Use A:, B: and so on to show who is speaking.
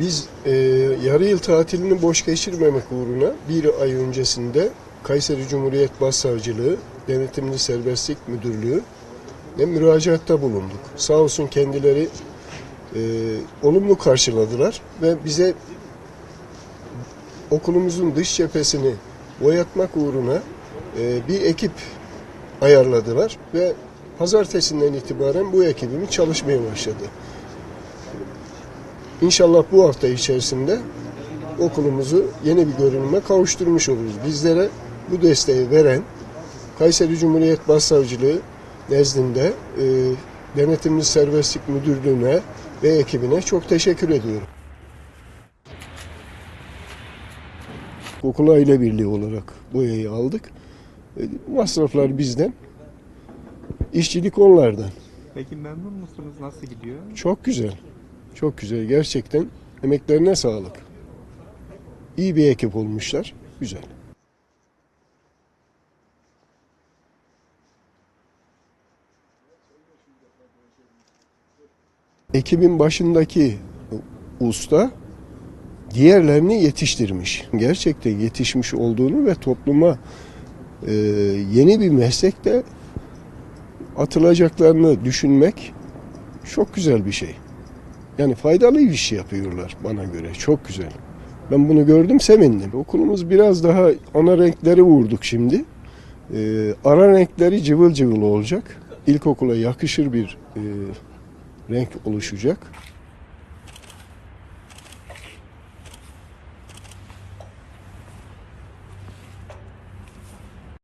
A: Biz e, yarı yıl tatilini boş geçirmemek uğruna bir ay öncesinde Kayseri Cumhuriyet Başsavcılığı Denetimli Serbestlik Müdürlüğü ve müracaatta bulunduk. Sağ olsun kendileri e, olumlu karşıladılar ve bize okulumuzun dış cephesini boyatmak uğruna e, bir ekip ayarladılar ve pazartesinden itibaren bu ekibimiz çalışmaya başladı. İnşallah bu hafta içerisinde okulumuzu yeni bir görünüme kavuşturmuş oluruz. Bizlere bu desteği veren Kayseri Cumhuriyet Başsavcılığı nezdinde e, Denetimli Serbestlik Müdürlüğü'ne ve ekibine çok teşekkür ediyorum. Okul aile birliği olarak boyayı aldık. E, masraflar bizden. İşçilik onlardan.
B: Peki memnun musunuz? Nasıl gidiyor?
A: Çok güzel. Çok güzel. Gerçekten emeklerine sağlık. İyi bir ekip olmuşlar. Güzel. Ekibin başındaki usta diğerlerini yetiştirmiş. Gerçekten yetişmiş olduğunu ve topluma e, yeni bir meslekte atılacaklarını düşünmek çok güzel bir şey. Yani faydalı bir iş yapıyorlar bana göre. Çok güzel. Ben bunu gördüm sevindim. Okulumuz biraz daha ana renkleri vurduk şimdi. Ee, ara renkleri cıvıl cıvıl olacak. İlkokula yakışır bir e, renk oluşacak.